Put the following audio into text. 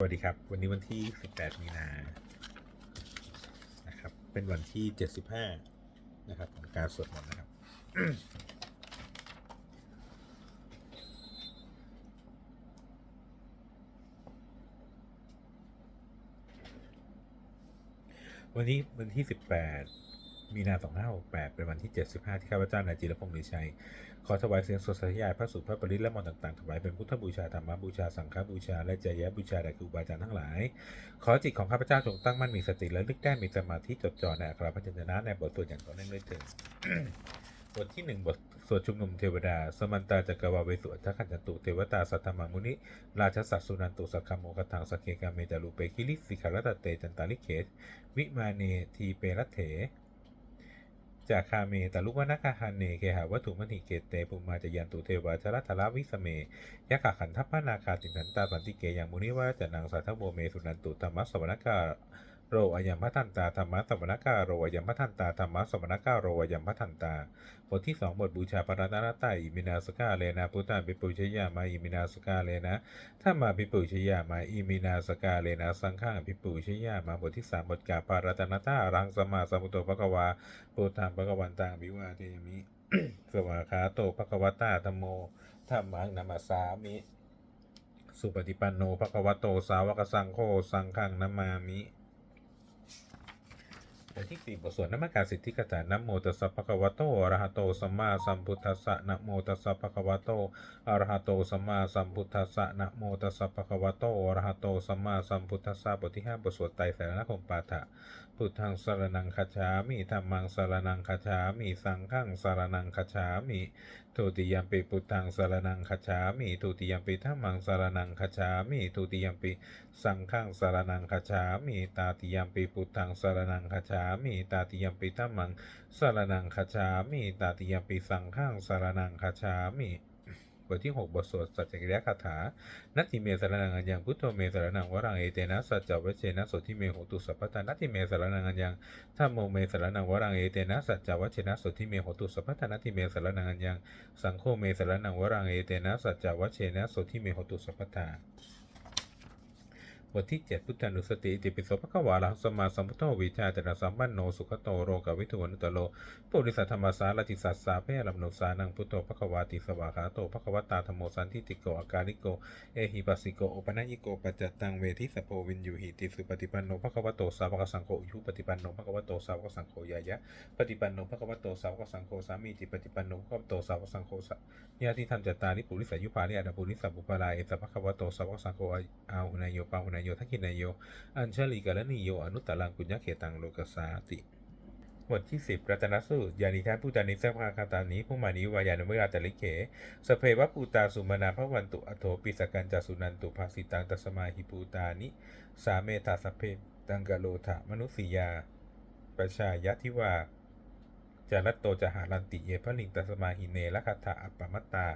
สวัสดีครับ วันนี้วันที่ 18 มีนานะครับ เป็นวันที่ 75 นะครับ ของการสวดมนต์นะครับ วันนี้วันที่ 18 มีนา 2568 เป็นวันที่ 75 ที่ข้าพเจ้านายจิรพงศ์ลือชัย ขอถวายเสียงสดสธยายพระสุตรพระปริตและมนต์ต่างๆ ถวายเป็นพุทธบูชาธรรมบูชา สังฆบูชา และจยบูชาแด่ครูบาอาจารย์ทั้งหลาย ขอจิตของข้าพเจ้าจงตั้งมั่นมีสติและลึกได้มีสมาธิจดจ่อในอัคราพยัญชนะในบทสวดอย่างต่อเนื่องด้วยเถิดบทที่หนึ่งบทสวดชุมนุมเทวดา สมันตาจักรวาเวสุอัฏฐคันจตุ เทวตาสัทธมามุนิ ราชสัตสุนันตุสักขโมกทังสกเกกาเมจารูเปคิลิสิขารตเตจันตาลิเขตวิมาเนทีเปรตเถ จากคาเมตาลุวนาคาฮานเนเคหาวัตถุมณีเกตเตปุมาจยันตุเทวาชรัตลาวิสเมยะขะขันทัพพนาคาตินันตาสันติเกยังมุนิวาจะนางสาทธโบเมสุนันตุธรรมสวนกา โรอายมพัทันตาธรรมะสวนกาโรอายมพัทันตาธรรมะสวนกาโรอายมพัทันตา บทที่สองบทบูชาพระรัตนตรัยอิมินาสกาเลนะพุทธาปิปุชยามาอิมินาสกาเลนะถ้ามาปิปุชยามาอิมินาสกาเลนะสังฆังปิปุชยามาบทที่สามบทกาปารัตนตารังสมาสัมพุทโธภควาปุถังภควันตังวิวาเทมิสวากขาโตภควตาธรรมโมธรรมังนามาสามิ สุปฏิปันโนภควโตสาวกสังโฆสังฆังนามามิ บทที่สี่บทสวดนมักการสิทธิกถานะโมตัสสะภะคะวะโตอะระหะโตสัมมาสัมพุทธัสสะนะโมตัสสะภะคะวะโตอะระหะโตสัมมาสัมพุทธัสสะนะโมตัสสะภะคะวะโตอะระหะโตสัมมาสัมพุทธัสสะบทที่ห้าบทสวดไตรสารณคมปาฐะพุทธังสารนังคาฉามิธรรมังสารนังคาฉามิสังฆังสารนังคาฉามิทุติยมปิพุทธังสารนังคาฉามิทุติยมปิธรรมังสารนังคาฉามิทุติยมปิสังฆังสารนังคาฉามิตาติยมปิพุทธังสารนังคาฉามิตาติยมปิธรรมังสรนังคาฉามิตาติยมปิสังฆังสารนังคาฉามิบทที่หกบทสวดสัจจกิริยคาถา นัตถิเมสารนังอัญญังพุทโธเมสารนังวรังเอเตนะสัจจวัชเชนะโสทิเมโหตุสัพพทานัตถิเมสารนังอัญญังธัมโมเมสารนังวรังเอเตนะสัจจวัชเชนะโสทิเมโหตุสัพพทานัตถิเมสารนังอัญญังสังโฆเมสารนังวรังเอเตนะสัจจวัชเชนะโสทิเมโหตุสัพพทา บทที่เจ็ดพุทธานุสติอิติปิโสภควาลังสมมาสัมพุทโธวิชาจารสัมปันโนสุขโตโรกวิทุวนุตโลปุริสัทธรรมสารติสัสสาเพลัมโนสานังพุทโธภควาติสวาขาโตภควตาธรรมโมสันทิติโกอาการิโก เอหิปัสสิโกอุปนัญิโกปัจจตังเวทิสโปวินยูหิติสุปฏิปันโนภควโตสาวกสังโฆยุปฏิปันโนภควโตสาวกสังโฆยายะปฏิปันโนภควโตสาวกสังโฆสามีจิปฏิปันโนภควโตสาวกสังโฆสญาติธรรมจัตตานิปุริสายุปานิอานาปุริสัพปุปาลาเอสภควโตสาวกสังโฆอาหุนายโยปาหุนายโยทักขินายโย อัญชลีกาลนิโย อนุตตรังกุญญเขตังโลกสาติบทที่สิบรัตนสูตรยานิทาปูตานิสัพพาคาตานิผู้มานิวายานุเวราตลิเขสเพวะปูตาสุมานาพระวันตุอโทปิสกันจาสุนันตุภาสิตังตสมาหิปูตานิ สาเมตาสเพตังกะโลถะมนุสียา ประชายะทิวาจารัตโตจหารันติเยพระลิงตสมาหิเนละคัตถะอัปปมัตตา